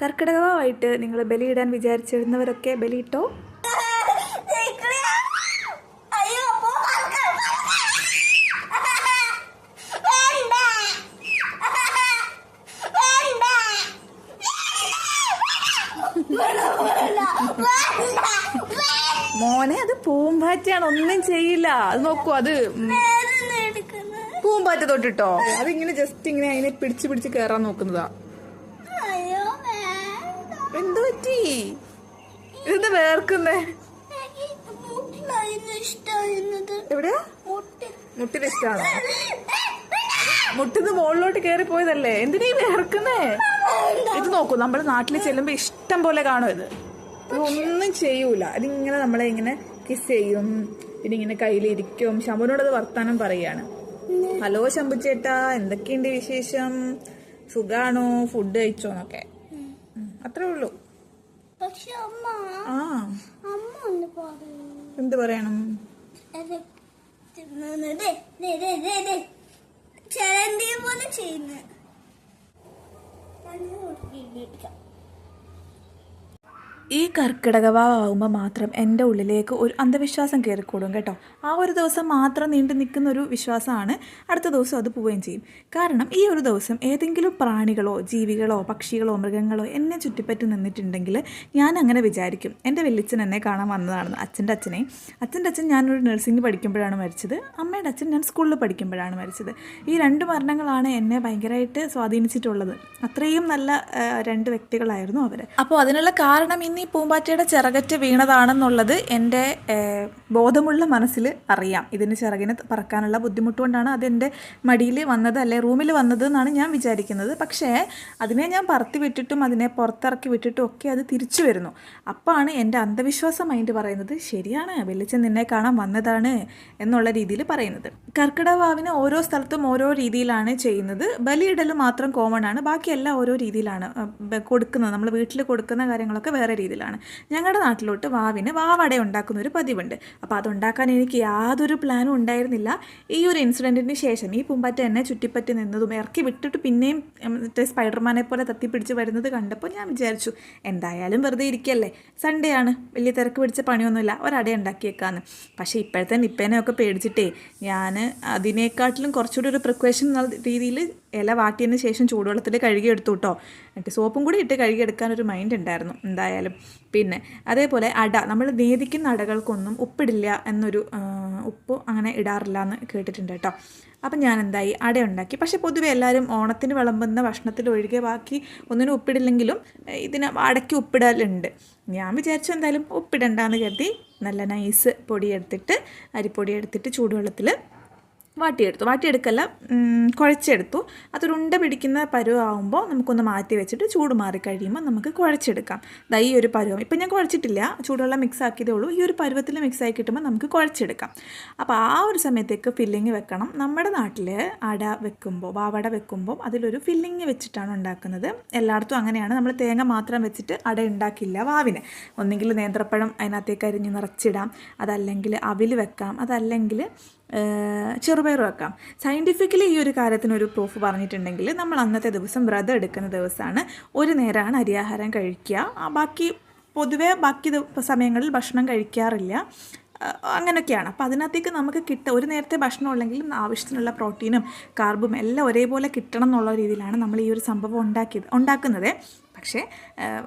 കർക്കിടകമായിട്ട് നിങ്ങൾ ബലിയിടാൻ വിചാരിച്ചിരുന്നവരൊക്കെ ബലിയിട്ടോ. മോനെ അത് പൂമ്പാറ്റയാണ് ഒന്നും ചെയ്യില്ല അത് നോക്കൂ അത്. പൂമ്പാറ്റ തൊട്ടിട്ടോ അതിങ്ങനെ ജസ്റ്റ് ഇങ്ങനെ അതിനെ പിടിച്ച് പിടിച്ച് കയറാൻ നോക്കുന്നതാ. എന്ത് പറ്റി? ഇതെന്താ വേർക്കുന്നേ? എവിടെയാ? മുട്ടിന് ഇഷ്ടമാണോ മുട്ടിന്ന് മുകളിലോട്ട് കേറി പോയതല്ലേ? എന്തിനാ ഈ വേർക്കുന്നേ? ഇത് നോക്കൂ നമ്മുടെ നാട്ടിൽ ചെല്ലുമ്പോ ഇഷ്ടം പോലെ കാണും ഇത്. ഇത് ഒന്നും ചെയ്യൂല. അതിങ്ങനെ നമ്മളെ ഇങ്ങനെ കിസ് ചെയ്യും. പിന്നെ ഇങ്ങനെ കയ്യിലിരിക്കും. ശമ്പുനോട് അത് വർത്താനം പറയാണ്. ഹലോ ശമ്പു ചേട്ടാ എന്തൊക്കെയുണ്ട് വിശേഷം? സുഖാണോ? ഫുഡ് കഴിച്ചോന്നൊക്കെ ഉം, അത്രേ ഉള്ളൂ പക്ഷെ അമ്മ ആ അമ്മ ഒന്ന് പറയൂ എന്ത് പറയണം? അത് തിന്നുന്നത് ദേ, ദേ, ദേ, ദേ, ദേ. ചലന്തിയെ പോലെ ചെയ്യുന്നു ഈ കർക്കിടകവാവുമ്പോൾ മാത്രം എന്റെ ഉള്ളിലേക്ക് ഒരു അന്ധവിശ്വാസം കയറിക്കൂടും കേട്ടോ. ആ ഒരു ദിവസം മാത്രം നീണ്ടു നിൽക്കുന്ന ഒരു വിശ്വാസമാണ് അടുത്ത ദിവസം അത് പോവുകയും ചെയ്യും. കാരണം ഈ ഒരു ദിവസം ഏതെങ്കിലും പ്രാണികളോ ജീവികളോ പക്ഷികളോ മൃഗങ്ങളോ എന്നെ ചുറ്റിപ്പറ്റി നിന്നിട്ടുണ്ടെങ്കിൽ ഞാൻ അങ്ങനെ വിചാരിക്കും. എന്റെ വെല്ലിച്ചൻ എന്നെ കാണാൻ വന്നതാണെന്ന് അച്ഛന്റെ അച്ഛനെ. അച്ഛന്റെ അച്ഛൻ ഞാനൊരു നഴ്സിംഗ് പഠിക്കുമ്പോഴാണ് മരിച്ചത്. അമ്മയുടെ അച്ഛൻ ഞാൻ സ്കൂളിൽ പഠിക്കുമ്പോഴാണ് മരിച്ചത്. ഈ രണ്ട് മരണങ്ങളാണ് എന്നെ ഭയങ്കരമായിട്ട് സ്വാധീനിച്ചിട്ടുള്ളത്. അത്രയും നല്ല രണ്ട് വ്യക്തികളായിരുന്നു അവർ അപ്പോൾ അതിനുള്ള കാരണം ഇന്ന് പൂമ്പാറ്റയുടെ ചിറകറ്റ് വീണതാണെന്നുള്ളത് എന്റെ ബോധമുള്ള മനസ്സിൽ അറിയാം. ഇതിന് ചിറകിന് പറക്കാനുള്ള ബുദ്ധിമുട്ട് കൊണ്ടാണ് അതെന്റെ മടിയിൽ വന്നത് അല്ലെ റൂമിൽ വന്നത് എന്നാണ് ഞാൻ വിചാരിക്കുന്നത്. പക്ഷേ അതിനെ ഞാൻ പറത്തി വിട്ടിട്ടും അതിനെ പുറത്തിറക്കി വിട്ടിട്ടും ഒക്കെ അത് തിരിച്ചു വരുന്നു. അപ്പാണ് എന്റെ അന്ധവിശ്വാസ മൈൻഡ് പറയുന്നത് ശരിയാണ് വെളിച്ചം നിന്നെ കാണാൻ വന്നതാണ് എന്നുള്ള രീതിയിൽ പറയുന്നത്. കർക്കിടവാവിന് ഓരോ സ്ഥലത്തും ഓരോ രീതിയിലാണ് ചെയ്യുന്നത്. ബലിയിടൽ മാത്രം കോമൺ ആണ്. ബാക്കിയെല്ലാം ഓരോ രീതിയിലാണ് കൊടുക്കുന്നത്. നമ്മൾ വീട്ടിൽ കൊടുക്കുന്ന കാര്യങ്ങളൊക്കെ വേറെ രീതിയിലാണ്. ഞങ്ങളുടെ നാട്ടിലോട്ട് വാവിന് വാവട ഉണ്ടാക്കുന്ന ഒരു പതിവുണ്ട്. അപ്പോൾ അതുണ്ടാക്കാൻ എനിക്ക് യാതൊരു പ്ലാനും ഉണ്ടായിരുന്നില്ല. ഈ ഒരു ഇൻസിഡന്റിന് ശേഷം ഈ പൂമ്പാറ്റ എന്നെ ചുറ്റിപ്പറ്റി നിന്നതും ഇറക്കി വിട്ടിട്ട് പിന്നെയും മറ്റേ സ്പൈഡർമാനെ പോലെ തത്തിപ്പിടിച്ച് വരുന്നത് കണ്ടപ്പോൾ ഞാൻ വിചാരിച്ചു എന്തായാലും വെറുതെ ഇരിക്കല്ലേ? സൺഡേ ആണ്. വലിയ തിരക്ക് പിടിച്ച പണിയൊന്നുമില്ല. ഒരട ഉണ്ടാക്കിയേക്കാന്ന്. പക്ഷേ ഇപ്പോഴത്തെ നിപ്പേനെയൊക്കെ പേടിച്ചിട്ടേ ഞാൻ അതിനേക്കാട്ടിലും കുറച്ചുകൂടി ഒരു പ്രിക്വേഷൻ എന്നുള്ള രീതിയിൽ ഇല വാട്ടിയതിന് ശേഷം ചൂടുവെള്ളത്തിൽ കഴുകിയെടുത്തു കേട്ടോ എന്നിട്ട് സോപ്പും കൂടി ഇട്ട് കഴുകിയെടുക്കാൻ ഒരു മൈൻഡ് ഉണ്ടായിരുന്നു എന്തായാലും. പിന്നെ അതേപോലെ അട നമ്മൾ നേദിക്കുന്ന അടകൾക്കൊന്നും ഉപ്പിടില്ല എന്നൊരു ഉപ്പ് അങ്ങനെ ഇടാറില്ല എന്ന് കേട്ടിട്ടുണ്ട് കേട്ടോ അപ്പം ഞാൻ എന്തായി അട ഉണ്ടാക്കി പക്ഷേ പൊതുവെ എല്ലാവരും ഓണത്തിന് വിളമ്പുന്ന ഭക്ഷണത്തിൽ ഒഴികെ ബാക്കി ഒന്നിനും ഉപ്പിടില്ലെങ്കിലും ഇതിന് അടയ്ക്ക് ഉപ്പിടലുണ്ട്. ഞാൻ വിചാരിച്ചു എന്തായാലും ഉപ്പിടണ്ടെന്ന് കരുതി നല്ല നൈസ് പൊടി എടുത്തിട്ട് അരിപ്പൊടി എടുത്തിട്ട് ചൂടുവെള്ളത്തിൽ വാട്ടിയെടുത്തു. വാട്ടിയെടുക്കല്ല കുഴച്ചെടുത്തു. അതൊരുണ്ട പിടിക്കുന്ന പരുവാകുമ്പോൾ നമുക്കൊന്ന് മാറ്റി വെച്ചിട്ട് ചൂട് മാറി കഴിയുമ്പോൾ നമുക്ക് കുഴച്ചെടുക്കാം. ദാ ഈ ഒരു പരുവം. ഇപ്പം ഞാൻ കുഴച്ചിട്ടില്ല. ചൂടുവെള്ളം മിക്സ് ആക്കിയതേ ഉള്ളൂ. ഈ ഒരു പരുവത്തിൽ മിക്സ് ആക്കി കിട്ടുമ്പോൾ നമുക്ക് കുഴച്ചെടുക്കാം. അപ്പോൾ ആ ഒരു സമയത്തേക്ക് ഫില്ലിങ് വെക്കണം. നമ്മുടെ നാട്ടിൽ അട വെക്കുമ്പോൾ വാവട വെക്കുമ്പോൾ അതിലൊരു ഫില്ലിങ് വെച്ചിട്ടാണ് ഉണ്ടാക്കുന്നത്. എല്ലായിടത്തും അങ്ങനെയാണ്. നമ്മൾ തേങ്ങ മാത്രം വെച്ചിട്ട് അട ഉണ്ടാക്കില്ല വാവിന്. ഒന്നെങ്കിൽ നേന്ത്രപ്പഴം അതിനകത്തേക്ക് അരിഞ്ഞ് നിറച്ചിടാം. അതല്ലെങ്കിൽ അവിൽ വെക്കാം. അതല്ലെങ്കിൽ ചെറുപയർ വെക്കാം. സയന്റിഫിക്കലി ഈ ഒരു കാര്യത്തിനൊരു പ്രൂഫ് പറഞ്ഞിട്ടുണ്ടെങ്കിൽ നമ്മൾ അന്നത്തെ ദിവസം വ്രതം എടുക്കുന്ന ദിവസമാണ്. ഒരു നേരമാണ് അരിയാഹാരം കഴിക്കുക. ബാക്കി പൊതുവേ ബാക്കി സമയങ്ങളിൽ ഭക്ഷണം കഴിക്കാറില്ല. അങ്ങനെയൊക്കെയാണ് അപ്പോൾ അതിനകത്തേക്ക് നമുക്ക് കിട്ട ഒരു നേരത്തെ ഭക്ഷണം ഉള്ളെങ്കിലും ആവശ്യത്തിനുള്ള പ്രോട്ടീനും കാർബും എല്ലാം ഒരേപോലെ കിട്ടണം എന്നുള്ള രീതിയിലാണ് നമ്മൾ ഈ ഒരു സംഭവം ഉണ്ടാക്കിയത് ഉണ്ടാക്കുന്നത്. പക്ഷേ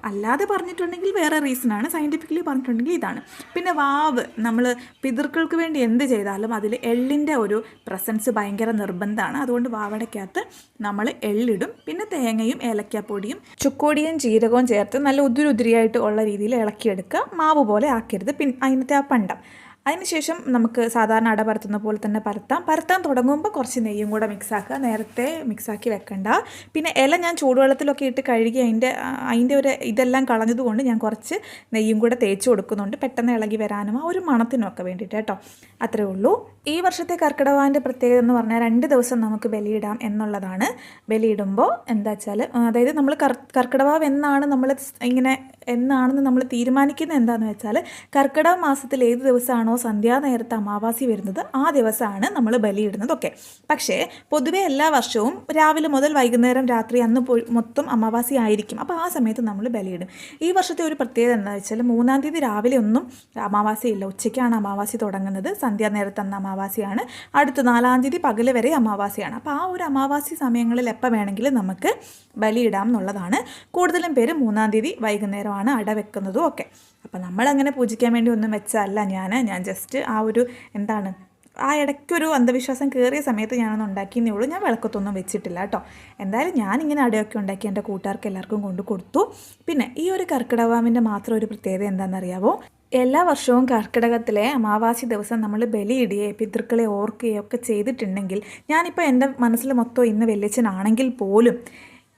അല്ലാതെ പറഞ്ഞിട്ടുണ്ടെങ്കിൽ വേറെ റീസണാണ്. സയന്റിഫിക്കലി പറഞ്ഞിട്ടുണ്ടെങ്കിൽ ഇതാണ്. പിന്നെ വാവ് നമ്മൾ പിതൃക്കൾക്ക് വേണ്ടി എന്ത് ചെയ്താലും അതിൽ എള്ളിന്റെ ഒരു പ്രസൻസ് ഭയങ്കര നിർബന്ധമാണ്. അതുകൊണ്ട് വാവടയ്ക്കകത്ത് നമ്മൾ എള്ളിടും. പിന്നെ തേങ്ങയും ഏലക്കാപ്പൊടിയും ചുക്കോടിയും ജീരകവും ചേർത്ത് നല്ല ഉതിരുതിരിയായിട്ട് ഉള്ള രീതിയിൽ ഇളക്കിയെടുക്കുക. മാവ് പോലെ ആക്കരുത്. പിന്നെ അതിനകത്തെ ആ പണ്ടം. അതിനുശേഷം നമുക്ക് സാധാരണ അട പരത്തുന്ന പോലെ തന്നെ പരത്താം. പരത്താൻ തുടങ്ങുമ്പോൾ കുറച്ച് നെയ്യും കൂടെ മിക്സാക്കുക നേരത്തെ മിക്സാക്കി വെക്കണ്ട. പിന്നെ ഇല ഞാൻ ചൂടുവെള്ളത്തിലൊക്കെ ഇട്ട് കഴുകി അതിന്റെ അതിന്റെ ഒരു ഇതെല്ലാം കളഞ്ഞതുകൊണ്ട് ഞാൻ കുറച്ച് നെയ്യും കൂടെ തേച്ച് കൊടുക്കുന്നുണ്ട്. പെട്ടെന്ന് ഇളകി വരാനും ആ ഒരു മണത്തിനും ഒക്കെ വേണ്ടിയിട്ട് കേട്ടോ. അത്രേ ഉള്ളൂ. ഈ വർഷത്തെ കർക്കിടവാന്റെ പ്രത്യേകത എന്ന് പറഞ്ഞാൽ രണ്ട് ദിവസം നമുക്ക് ബലിയിടാം എന്നുള്ളതാണ്. ബലിയിടുമ്പോൾ എന്താ വെച്ചാൽ അതായത് നമ്മൾ കർ കർക്കിടവാവ് എന്നാണ് നമ്മൾ ഇങ്ങനെ എന്നാണെന്ന് നമ്മൾ തീരുമാനിക്കുന്നത് എന്താണെന്ന് വെച്ചാൽ കർക്കിടക മാസത്തിൽ ഏത് ദിവസമാണോ സന്ധ്യാനേരത്ത് അമാവാസി വരുന്നത് ആ ദിവസമാണ് നമ്മൾ ബലിയിടുന്നതൊക്കെ. പക്ഷേ പൊതുവേ എല്ലാ വർഷവും രാവിലെ മുതൽ വൈകുന്നേരം രാത്രി അന്ന് മൊത്തം അമാവാസി ആയിരിക്കും. അപ്പോൾ ആ സമയത്ത് നമ്മൾ ബലിയിടും. ഈ വർഷത്തെ ഒരു പ്രത്യേകത എന്താണെന്ന് വെച്ചാൽ മൂന്നാം തീയതി രാവിലെ ഒന്നും അമാവാസി ഇല്ല. ഉച്ചയ്ക്കാണ് അമാവാസി തുടങ്ങുന്നത്. സന്ധ്യാനേരത്ത് അന്ന് അമാവാസിയാണ്. അടുത്ത നാലാം തീയതി പകൽ വരെ അമാവാസിയാണ്. അപ്പോൾ ആ ഒരു അമാവാസി സമയങ്ങളിൽ എപ്പോൾ വേണമെങ്കിലും നമുക്ക് ബലിയിടാം എന്നുള്ളതാണ്. കൂടുതലും പേര് മൂന്നാം തീയതി വൈകുന്നേരമാണ് അട വെക്കുന്നതും ഒക്കെ. അപ്പോൾ നമ്മളങ്ങനെ പൂജിക്കാൻ വേണ്ടി ഒന്നും വെച്ചതല്ല ഞാൻ ഞാൻ ജസ്റ്റ് ആ ഒരു എന്താണ് ആ ഇടയ്ക്കൊരു അന്ധവിശ്വാസം കയറിയ സമയത്ത് ഞാനൊന്ന് ഉണ്ടാക്കിയെന്നേ ഉള്ളൂ. ഞാൻ വിളക്കത്തൊന്നും വെച്ചിട്ടില്ല കേട്ടോ. എന്തായാലും ഞാനിങ്ങനെ അടയൊക്കെ ഉണ്ടാക്കി എന്റെ കൂട്ടുകാർക്ക് എല്ലാവർക്കും കൊണ്ട് കൊടുത്തു. പിന്നെ ഈ ഒരു കർക്കിടവാമിന്റെ മാത്രം ഒരു പ്രത്യേകത എന്താണെന്നറിയാവോ? എല്ലാ വർഷവും കർക്കിടകത്തിലെ അമാവാസി ദിവസം നമ്മൾ ബലിയിടുകയോ പിതൃക്കളെ ഓർക്കുകയോ ഒക്കെ ചെയ്തിട്ടുണ്ടെങ്കിൽ ഞാനിപ്പോൾ എന്റെ മനസ്സിൽ മൊത്തം ഇന്ന് വെല്ലിച്ചനാണെങ്കിൽ പോലും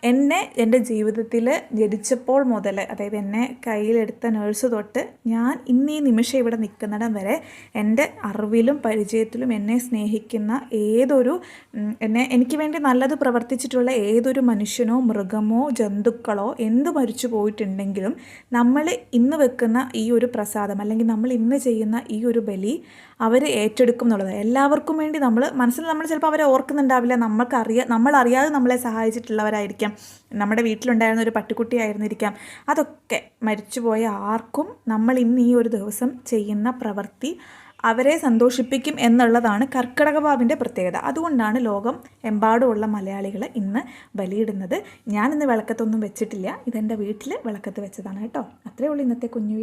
എന്നെ എന്റെ ജീവിതത്തിൽ ജനിച്ചപ്പോൾ മുതൽ അതായത് എന്നെ കയ്യിലെടുത്ത നേഴ്സ് തൊട്ട് ഞാൻ ഇന്നീ നിമിഷം ഇവിടെ നിൽക്കുന്നിടം വരെ എന്റെ അറിവിലും പരിചയത്തിലും എന്നെ സ്നേഹിക്കുന്ന ഏതൊരു എന്നെ എനിക്ക് വേണ്ടി നല്ലത് പ്രവർത്തിച്ചിട്ടുള്ള ഏതൊരു മനുഷ്യനോ മൃഗമോ ജന്തുക്കളോ എന്ത് മരിച്ചു പോയിട്ടുണ്ടെങ്കിലും നമ്മൾ ഇന്ന് വെക്കുന്ന ഈ ഒരു പ്രസാദം അല്ലെങ്കിൽ നമ്മൾ ഇന്ന് ചെയ്യുന്ന ഈ ഒരു ബലി അവർ ഏറ്റെടുക്കും എന്നുള്ളത്. എല്ലാവർക്കും വേണ്ടി നമ്മൾ മനസ്സിൽ നമ്മൾ ചിലപ്പോൾ അവരെ ഓർക്കുന്നുണ്ടാവില്ല. നമ്മൾക്ക് നമ്മളറിയാതെ നമ്മളെ സഹായിച്ചിട്ടുള്ളവരായിരിക്കാം. നമ്മുടെ വീട്ടിലുണ്ടായിരുന്ന ഒരു പട്ടിക്കുട്ടി ആയിരുന്നിരിക്കാം അതൊക്കെ മരിച്ചുപോയ ആർക്കും നമ്മൾ ഇന്ന് ഈ ഒരു ദിവസം ചെയ്യുന്ന പ്രവൃത്തി അവരെ സന്തോഷിപ്പിക്കും എന്നുള്ളതാണ് കർക്കിടകവാവിന്റെ പ്രത്യേകത. അതുകൊണ്ടാണ് ലോകം എമ്പാടുമുള്ള മലയാളികൾ ഇന്ന് ബലിയിടുന്നത്. ഞാനിന്ന് വിളക്കത്തൊന്നും വെച്ചിട്ടില്ല. ഇതെന്റെ വീട്ടിൽ വിളക്കത്ത് വെച്ചതാണ് കേട്ടോ. അത്രേ ഉള്ളൂ ഇന്നത്തെ കുഞ്ഞു